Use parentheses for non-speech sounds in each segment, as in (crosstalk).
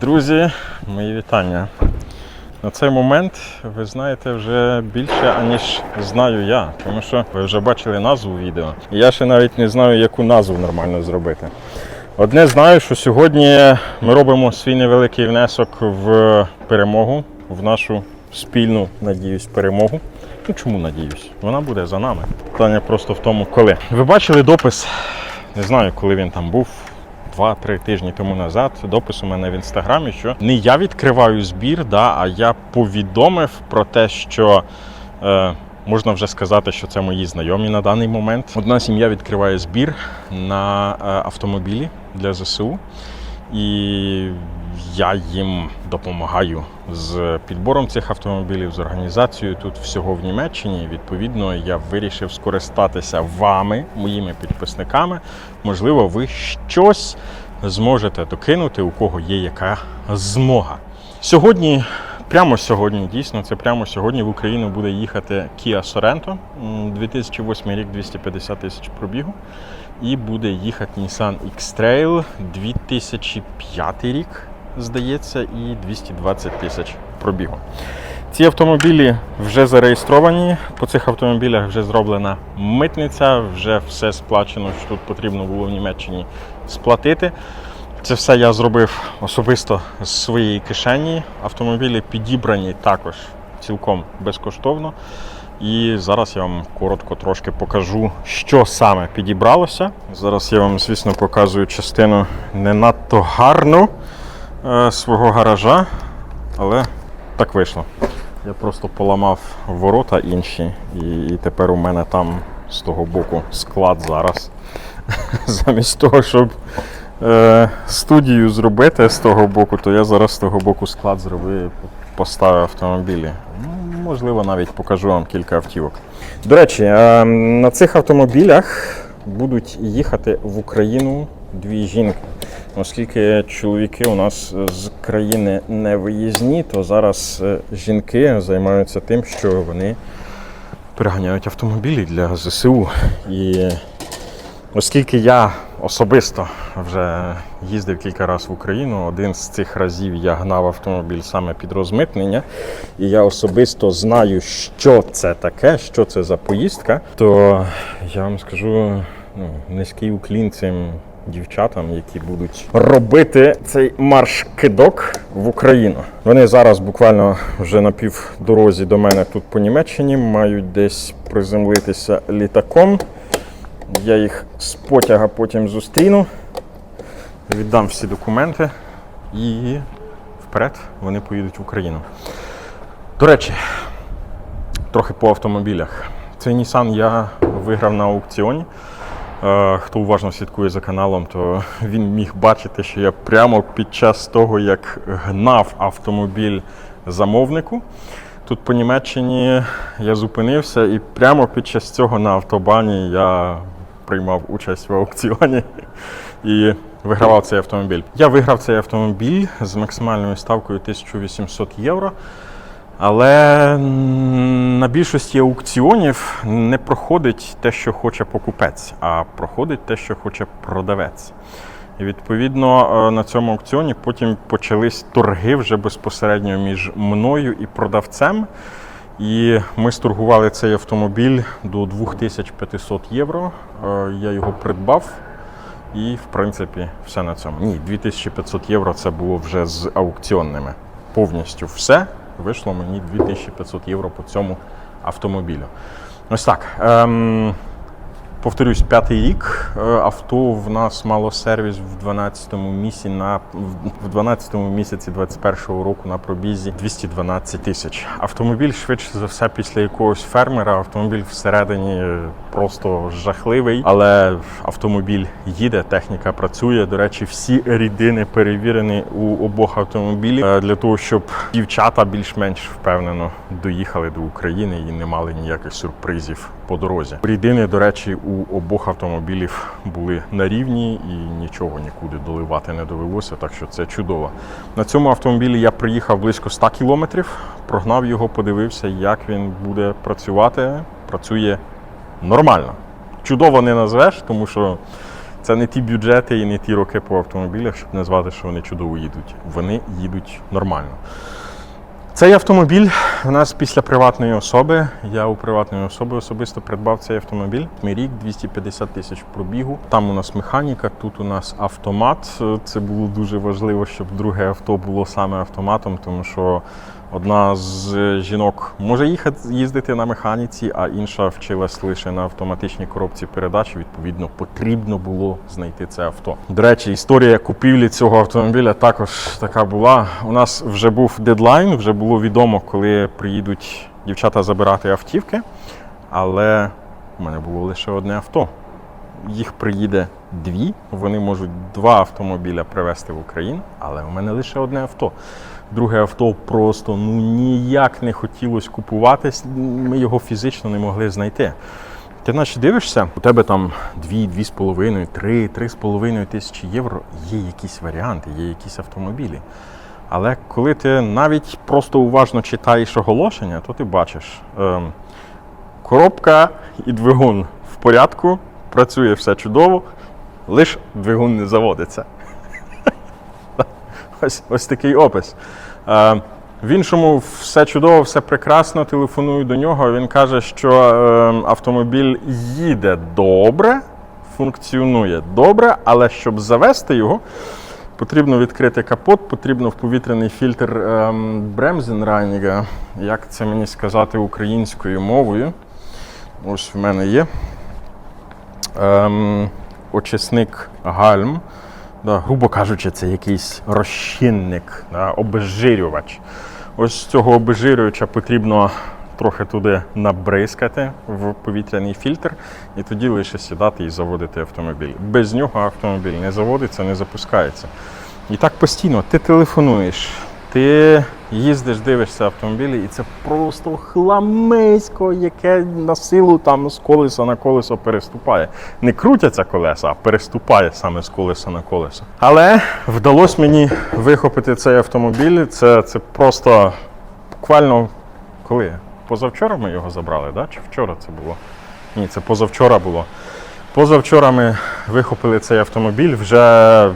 Друзі, мої вітання. На цей момент ви знаєте вже більше, аніж знаю я, тому що ви вже бачили назву відео. Я ще навіть не знаю, яку назву нормально зробити. Одне знаю, що сьогодні ми робимо свій невеликий внесок в перемогу, в нашу спільну, надіюсь, перемогу. Ну чому надіюсь? Вона буде за нами. Питання просто в тому, коли. Ви бачили допис, не знаю, коли він там був. Два-три тижні тому назад допис у мене в інстаграмі, що не я відкриваю збір, да, а я повідомив про те, що е, можна вже сказати, що це мої знайомі на даний момент. Одна сім'я відкриває збір на е, автомобілі для ЗСУ, і я їм допомагаю з підбором цих автомобілів, з організацією тут всього в Німеччині. Відповідно, я вирішив скористатися вами, моїми підписниками. Можливо, ви щось зможете докинути, у кого є яка змога. Сьогодні, прямо сьогодні, дійсно, це прямо сьогодні в Україну буде їхати Kia Sorento, 2008 рік 250 тисяч пробігу. І буде їхати Nissan X-Trail 2005 рік, здається, і 220 тисяч пробігу. Ці автомобілі вже зареєстровані. По цих автомобілях вже зроблена митниця, вже все сплачено, що тут потрібно було в Німеччині сплатити. Це все я зробив особисто з своєї кишені. Автомобілі підібрані також цілком безкоштовно. І зараз я вам коротко трошки покажу, що саме підібралося. Зараз я вам, звісно, показую частину не надто гарну е, свого гаража, але так вийшло. Я просто поламав ворота інші, і, і тепер у мене там з того боку склад зараз. (laughs) Замість того, щоб е, студію зробити з того боку, то я зараз з того боку склад зробив, поставив автомобілі. Ну, Можливо, навіть покажу вам кілька автівок. До речі, е, на цих автомобілях будуть їхати в Україну дві жінки. Оскільки чоловіки у нас з країни не виїзні, то зараз е, жінки займаються тим, що вони переганяють автомобілі для ЗСУ. І Оскільки я особисто вже їздив кілька разів в Україну, один з цих разів я гнав автомобіль саме під розмитнення, і я особисто знаю, що це таке, що це за поїздка, то я вам скажу ну, низький уклін цим дівчатам, які будуть робити цей марш-кидок в Україну. Вони зараз буквально вже на півдорозі до мене тут по Німеччині мають десь приземлитися літаком. Я їх з потяга потім зустріну, віддам всі документи і вперед вони поїдуть в Україну. До речі, трохи по автомобілях. Цей Nissan я виграв на аукціоні. Хто уважно слідкує за каналом, то (laughs) він міг бачити, що я прямо під час того, як гнав автомобіль замовнику. Тут по Німеччині я зупинився, і прямо під час цього на автобані я приймав участь в аукціоні і вигравав цей автомобіль. Я виграв цей автомобіль з максимальною ставкою 1800 євро. Але на більшості аукціонів не проходить те, що хоче покупець, а проходить те, що хоче продавець. І відповідно е, на цьому аукціоні потім почались торги вже безпосередньо між мною і продавцем. І ми сторгували цей автомобіль до 2500 євро. Е, Я його придбав. І, в принципі, все на цьому. Ні, 2500 євро це було вже з аукціонними. Повністю все вийшло мені 2500 євро по цьому автомобілю. Ось так. Ем, повторюсь, п'ятий рік. Е, Авто в нас мало сервіс в 12-му місяці на в 12-му місяці 21-го року на пробізі 212 тисяч. Автомобіль швидше за все після якогось фермера. Автомобіль всередині просто жахливий, але автомобіль їде, техніка працює. До речі, всі рідини перевірені у обох автомобілів е, для того, щоб дівчата більш-менш впевнено доїхали до України і не мали ніяких сюрпризів по дорозі. Рідини, до речі, у обох автомобілів були на рівні і нічого нікуди доливати не довелося, так що це чудово. На цьому автомобілі я приїхав близько 100 кілометрів, прогнав його, подивився, як він буде працювати. Працює нормально. Чудово не назвеш, тому що Це не ті бюджети і не ті роки по автомобілях, щоб назвати, що вони чудово їдуть. Вони їдуть нормально. Цей автомобіль у нас після приватної особи. Я у приватної особи особисто придбав цей автомобіль. Мій рік 250 тисяч пробігу. Там у нас механіка, тут у нас автомат. Це було дуже важливо, щоб друге авто було саме автоматом, тому що одна з жінок може їхати їздити на механіці, а інша вчилась лише на автоматичній коробці передач. Відповідно, потрібно було знайти це авто. До речі, історія купівлі цього автомобіля також така була. У нас вже був дедлайн, вже було відомо, коли приїдуть дівчата забирати автівки. Але у мене було лише одне авто. Їх приїде дві. Вони можуть два автомобіля привезти в Україну, але у мене лише одне авто. Друге авто просто ну ніяк не хотілося купуватись. Ми його фізично не могли знайти. Ти наче дивишся, у тебе там 2, 2,5, 3, 3,5 тисячі євро. Є якісь варіанти, є якісь автомобілі. Але коли ти навіть просто уважно читаєш оголошення, то ти бачиш ем, коробка і двигун в порядку, працює все чудово, лише двигун не заводиться. Ось, ось такий опис. Е, в іншому все чудово, все прекрасно. Телефоную до нього. Він каже, що е, автомобіль їде добре, функціонує добре, але щоб завести його, потрібно відкрити капот, потрібно в повітряний фільтр ем, Бремзенрайніга. Як це мені сказати українською мовою? Ось в мене є. Ем, очисник гальм. Да, грубо кажучи, це якийсь розчинник, да, обезжирювач. Ось цього обезжирювача потрібно трохи туди набризкати в повітряний фільтр, і тоді лише сідати і заводити автомобіль. Без нього автомобіль не заводиться, не запускається. І так постійно ти телефонуєш, ти їздиш, дивишся автомобілі, і це просто хламисько, яке на силу там з колеса на колесо переступає. Не крутяться колеса, а переступає саме з колеса на колесо. Але вдалося мені вихопити цей автомобіль. Це, це просто буквально коли? Позавчора ми його забрали, да? чи вчора це було? Ні, це позавчора було. Позавчора ми вихопили цей автомобіль. Вже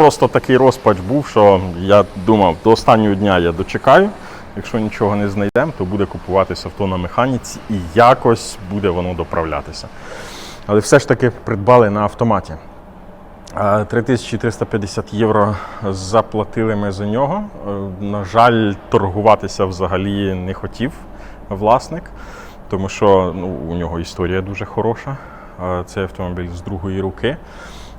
просто такий розпач був, що я думав, до останнього дня я дочекаю. Якщо нічого не знайдемо, то буде купуватися авто на механіці і якось буде воно доправлятися. Але все ж таки придбали на автоматі. 3350 євро заплатили ми за нього. Е, На жаль, торгуватися взагалі не хотів власник, тому що ну, у нього історія дуже хороша. Цей автомобіль з другої руки.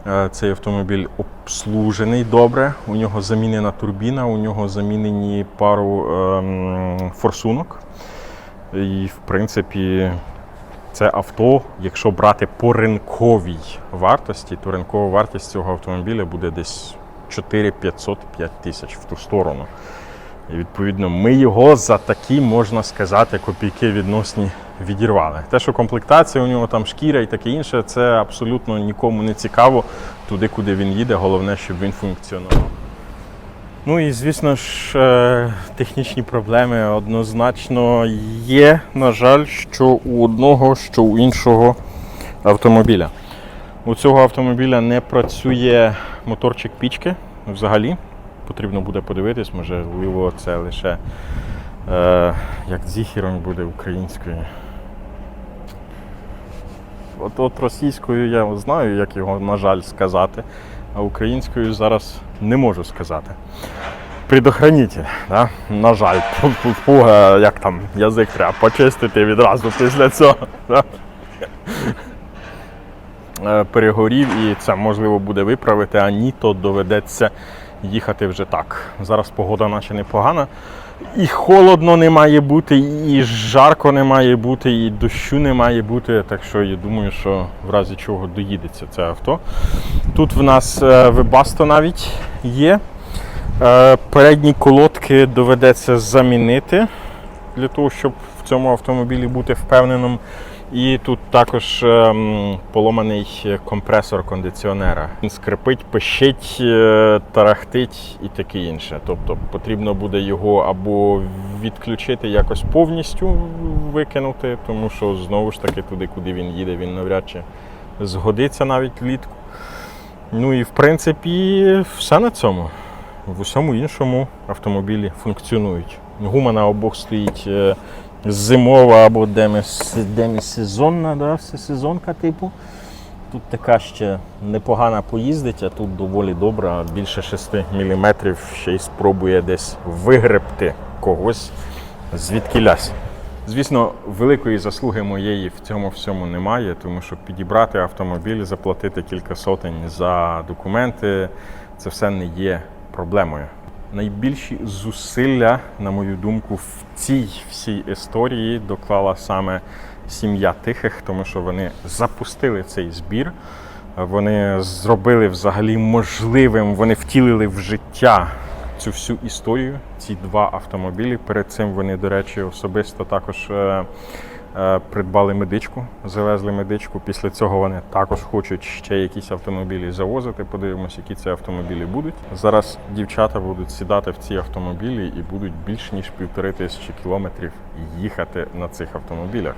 Е, Цей автомобіль обслужений добре. У нього замінена турбіна, у нього замінені пару ем, форсунок. І, в принципі, це авто, якщо брати по ринковій вартості, то ринкова вартість цього автомобіля буде десь 4 500 5 тисяч в ту сторону. І відповідно ми його за такі, можна сказати, копійки відносні відірвали. Те, що комплектація у нього там шкіра і таке інше, це абсолютно нікому не цікаво туди, куди він їде. Головне, щоб він функціонував. Ну і звісно ж, е, технічні проблеми однозначно є, на жаль, що у одного, що у іншого автомобіля. У цього автомобіля не працює моторчик пічки взагалі. Потрібно буде подивитись, можливо, це лише е, як зіхіром буде українською. От, от російською я знаю, як його, на жаль, сказати, а українською зараз не можу сказати. Предохранитель, да? на жаль, (laughs) Фу, е, як там язик треба почистити відразу після цього. Да? Е, Перегорів і це можливо буде виправити, а ні, то доведеться їхати вже так. Зараз погода наче непогана. І холодно не має бути, і жарко не має бути, і дощу не має бути. Так що я думаю, що в разі чого доїдеться це авто. Тут в нас вебасто навіть є. Е, Передні колодки доведеться замінити для того, щоб в цьому автомобілі бути впевненим. І тут також ем, поломаний компресор кондиціонера. Він скрипить, пищить, е, тарахтить і таке інше. Тобто потрібно буде його або відключити якось повністю викинути, тому що знову ж таки туди, куди він їде, він навряд чи згодиться навіть влітку. Ну і в принципі все на цьому. В усьому іншому автомобілі функціонують. Гума на обох стоїть е, зимова або деміс, демісезонна, да, всесезонка типу. Тут така ще непогана поїздить, а тут доволі добра, більше 6 мм ще й спробує десь вигребти когось звідки лясь. Звісно, великої заслуги моєї в цьому всьому немає, тому що підібрати автомобіль, заплатити кілька сотень за документи це все не є проблемою. Найбільші зусилля, на мою думку, в цій всій історії доклала саме сім'я тихих, тому що вони запустили цей збір. Вони зробили взагалі можливим, вони втілили в життя цю всю історію. Ці два автомобілі. Перед цим вони, до речі, особисто також е, придбали медичку, завезли медичку. Після цього вони також хочуть ще якісь автомобілі завозити. Подивимось, які це автомобілі будуть. Зараз дівчата будуть сідати в ці автомобілі і будуть більш ніж півтори тисячі кілометрів їхати на цих автомобілях.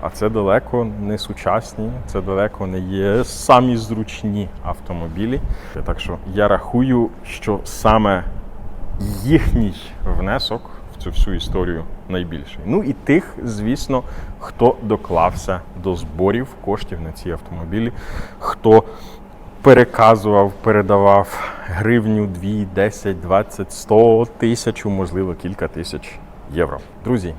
А це далеко не сучасні, це далеко не є самі зручні автомобілі. Так що я рахую, що саме їхній внесок цю всю історію найбільший. Ну і тих, звісно, хто доклався до зборів коштів на ці автомобілі, хто переказував, передавав гривню, 2, 10, 20, 100, тисячу, можливо, кілька тисяч євро. Друзі,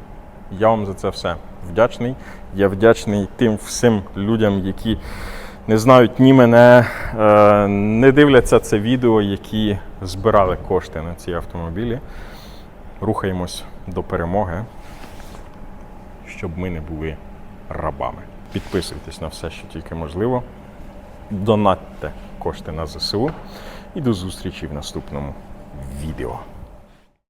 я вам за це все вдячний. Я вдячний тим всім людям, які не знають ні мене, е, не дивляться це відео, які збирали кошти на ці автомобілі. Рухаємось до перемоги, щоб ми не були рабами. Підписуйтесь на все, що тільки можливо. Донатьте кошти на ЗСУ. І до зустрічі в наступному відео.